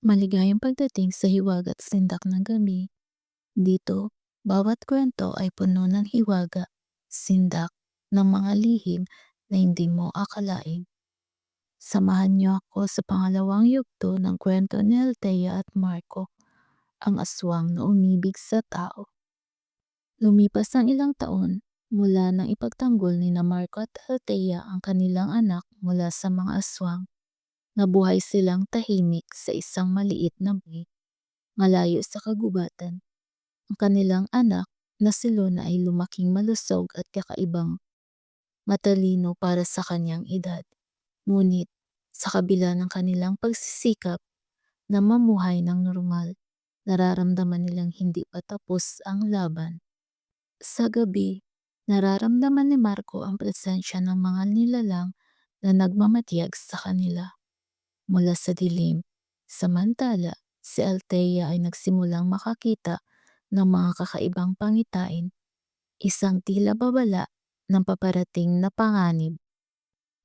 Maligayang pagdating sa Hiwaga at Sindak ng Gabi. Dito, bawat kwento ay puno ng hiwaga, sindak, ng mga lihim na hindi mo akalain. Samahan niyo ako sa pangalawang yugto ng kwento ni Althea at Marco, ang aswang na umibig sa tao. Lumipas ang ilang taon mula nang ipagtanggol ni na Marco at Althea ang kanilang anak mula sa mga aswang. Nabuhay silang tahimik sa isang maliit na bay, malayo sa kagubatan. Ang kanilang anak na si Luna ay lumaking malusog at kakaibang matalino para sa kanyang edad. Ngunit sa kabila ng kanilang pagsisikap na mamuhay ng normal, nararamdaman nilang hindi pa tapos ang laban. Sa gabi, nararamdaman ni Marco ang presensya ng mga nilalang na nagmamatiyag sa kanila mula sa dilim. Samantala, si Althea ay nagsimulang makakita ng mga kakaibang pangitain, isang tila babala ng paparating na panganib.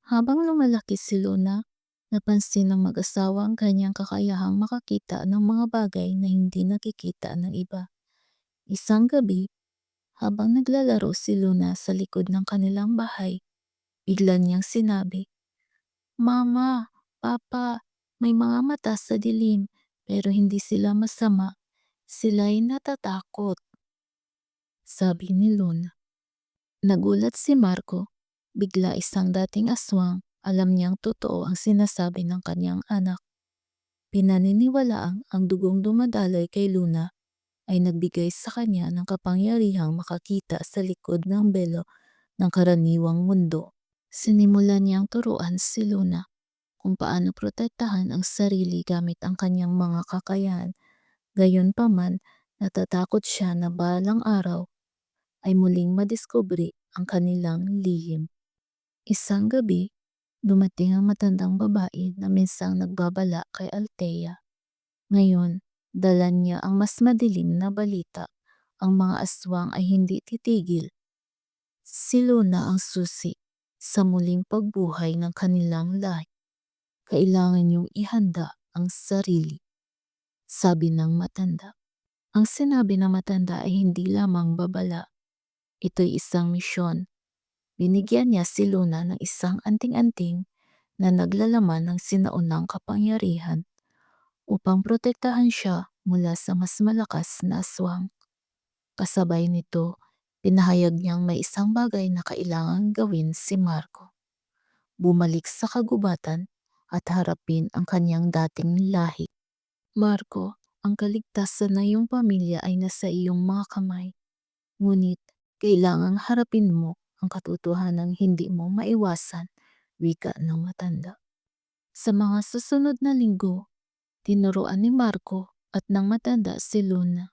Habang lumalaki si Luna, napansin ng mag-asawa ang kanyang kakayahang makakita ng mga bagay na hindi nakikita ng iba. Isang gabi, habang naglalaro si Luna sa likod ng kanilang bahay, bigla niyang sinabi, Mama, Papa, may mga mata sa dilim pero hindi sila masama. Sila'y natatakot. Sabi ni Luna. Nagulat si Marco. Bigla isang dating aswang. Alam niyang totoo ang sinasabi ng kanyang anak. Pinaniniwalaang ang dugong dumadaloy kay Luna ay nagbigay sa kanya ng kapangyarihang makakita sa likod ng belo ng karaniwang mundo. Sinimulan niyang turuan si Luna kung paano protektahan ang sarili gamit ang kanyang mga kakayahan. Gayunpaman, natatakot siya na balang araw ay muling madiskubre ang kanilang lihim. Isang gabi, dumating ang matandang babae na minsang nagbabala kay Althea. Ngayon, dala niya ang mas madilim na balita. Ang mga aswang ay hindi titigil. Si Luna ang susi sa muling pagbuhay ng kanilang lahi. Kailangan niyong ihanda ang sarili. Sabi ng matanda. Ang sinabi ng matanda ay hindi lamang babala. Ito'y isang misyon. Binigyan niya si Luna ng isang anting-anting na naglalaman ng sinaunang kapangyarihan upang protektahan siya mula sa mas malakas na aswang. Kasabay nito, pinahayag niyang may isang bagay na kailangang gawin si Marco. Bumalik sa kagubatan at harapin ang kanyang dating lahi. Marco, ang kaligtasan na iyong pamilya ay nasa iyong mga kamay. Ngunit, kailangang harapin mo ang katotohanang hindi mo maiwasan, wika ng matanda. Sa mga susunod na linggo, tinuruan ni Marco at ng matanda si Luna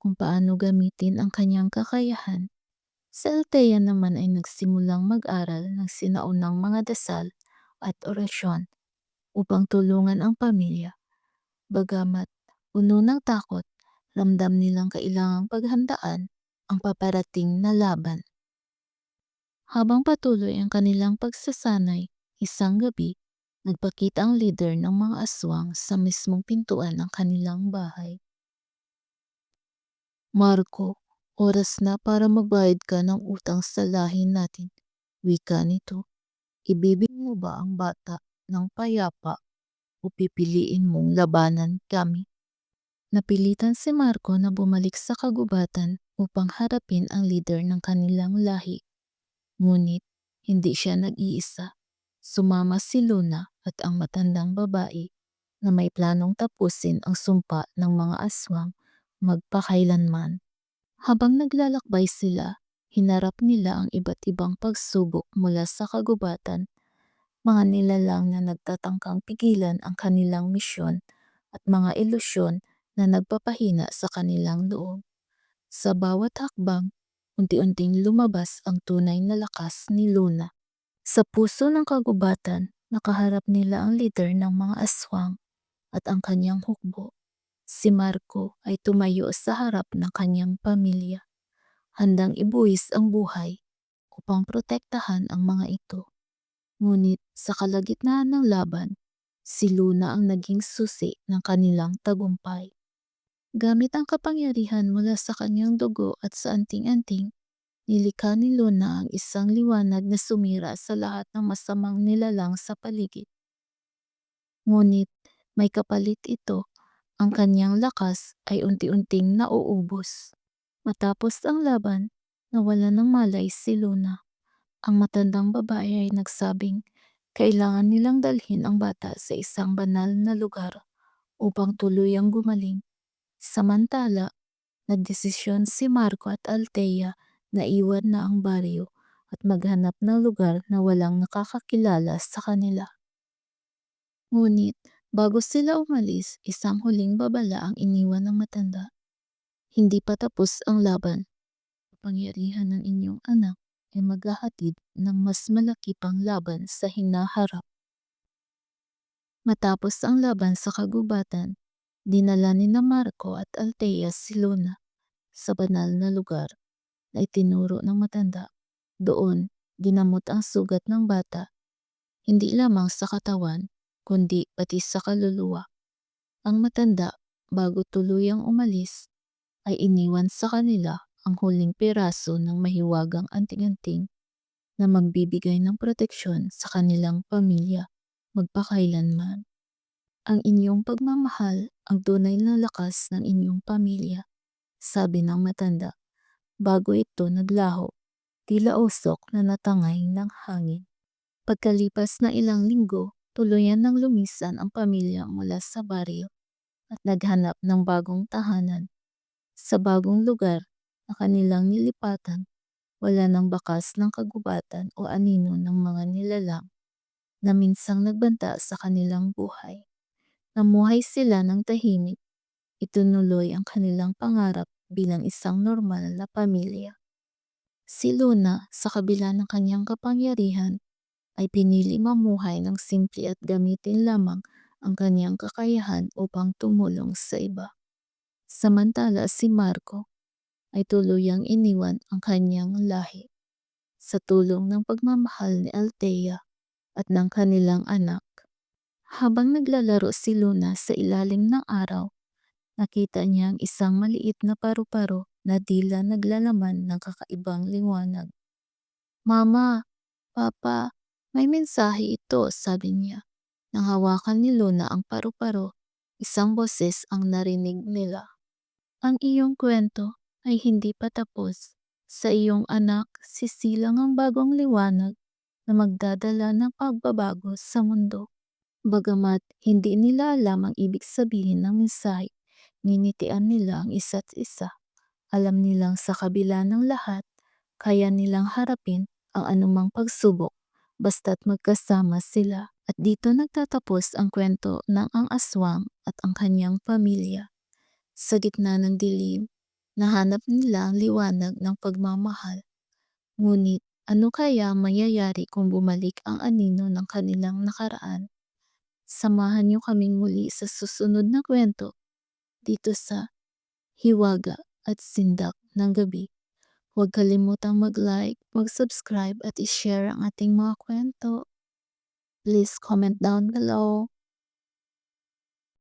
kung paano gamitin ang kanyang kakayahan. Si Althea naman ay nagsimulang mag-aral ng sinaunang mga dasal at orasyon upang tulungan ang pamilya. Bagamat puno ng takot, ramdam nilang kailangang paghandaan ang paparating na laban. Habang patuloy ang kanilang pagsasanay, isang gabi, nagpakita ang leader ng mga aswang sa mismong pintuan ng kanilang bahay. Marco, oras na para magbayad ka ng utang sa lahi natin. Wika nito. Ibibigay mo ba ang bata ng payapa o pipiliin mong labanan kami? Napilitan si Marco na bumalik sa kagubatan upang harapin ang leader ng kanilang lahi. Ngunit hindi siya nag-iisa. Sumama si Luna at ang matandang babae na may planong tapusin ang sumpa ng mga aswang magpakailanman. Habang naglalakbay sila, hinarap nila ang iba't ibang pagsubok mula sa kagubatan, mga nilalang na nagtatangkang pigilan ang kanilang misyon at mga ilusyon na nagpapahina sa kanilang loob. Sa bawat hakbang, unti-unting lumabas ang tunay na lakas ni Luna. Sa puso ng kagubatan, nakaharap nila ang leader ng mga aswang at ang kanyang hukbo. Si Marco ay tumayo sa harap ng kanyang pamilya, handang ibuwis ang buhay upang protektahan ang mga ito. Ngunit sa kalagitnaan ng laban, Si Luna ang naging susi ng kanilang tagumpay. Gamit ang kapangyarihan mula sa kanyang dugo at sa anting-anting, nilikha ni Luna ang isang liwanag na sumira sa lahat ng masamang nilalang sa paligid. Ngunit may kapalit ito, ang kanyang lakas ay unti-unting nauubos. Matapos ang laban, nawala ng malay si Luna. Ang matandang babae ay nagsabing kailangan nilang dalhin ang bata sa isang banal na lugar upang tuluyang gumaling. Samantala, nagdesisyon si Marco at Althea na iwan na ang baryo at maghanap ng lugar na walang nakakakilala sa kanila. Ngunit, bago sila umalis, isang huling babala ang iniwan ng matanda. Hindi pa tapos ang laban. Pangyarihan ng inyong anak ay maghahatid ng mas malaki pang laban sa hinaharap. Matapos ang laban sa kagubatan, dinala ni na Marco at Althea si Luna sa banal na lugar na itinuro ng matanda. Doon, ginamot ang sugat ng bata, hindi lamang sa katawan, kundi pati sa kaluluwa. Ang matanda, bago tuluyang umalis, ay iniwan sa kanila ang huling piraso ng mahiwagang anting-anting na magbibigay ng proteksyon sa kanilang pamilya magpakailanman. Ang inyong pagmamahal ang tunay na lakas ng inyong pamilya, sabi ng matanda. Bago ito naglaho, tila usok na natangay ng hangin. Pagkalipas ng ilang linggo, tuluyan nang lumisan ang pamilya mula sa baryo at naghanap ng bagong tahanan. Sa bagong lugar na kanilang nilipatan, wala nang bakas ng kagubatan o anino ng mga nilalang na minsang nagbanta sa kanilang buhay. Namuhay sila ng tahimik, itunuloy ang kanilang pangarap bilang isang normal na pamilya. Si Luna, sa kabila ng kanyang kapangyarihan, ay pinili mamuhay ng simple at gamitin lamang ang kanyang kakayahan upang tumulong sa iba. Samantala si Marco ay tuluyang iniwan ang kanyang lahi. Sa tulong ng pagmamahal ni Althea at ng kanilang anak. Habang naglalaro si Luna sa ilalim ng araw, nakita niya ang isang maliit na paru-paro na tila naglalaman ng kakaibang liwanag. Mama, Papa, may mensahe ito, sabi niya. Nang hawakan ni Luna ang paru-paro, isang boses ang narinig nila. Ang iyong kwento ay hindi pa tapos. Sa iyong anak, sisilang ang bagong liwanag na magdadala ng pagbabago sa mundo. Bagamat hindi nila alam ang ibig sabihin ng mensahe, ninitian nila ang isa't isa. Alam nilang sa kabila ng lahat, kaya nilang harapin ang anumang pagsubok basta't magkasama sila. At dito nagtatapos ang kwento ng ang aswang at ang kanyang pamilya. Sa gitna ng dilim, nahanap nila ang liwanag ng pagmamahal. Ngunit ano kaya ang kung bumalik ang anino ng kanilang nakaraan? Samahan niyo kaming muli sa susunod na kwento dito sa Hiwaga at Sindak ng Gabi. Huwag kalimutang mag-like, mag-subscribe at i-share ang ating mga kwento. Please comment down below.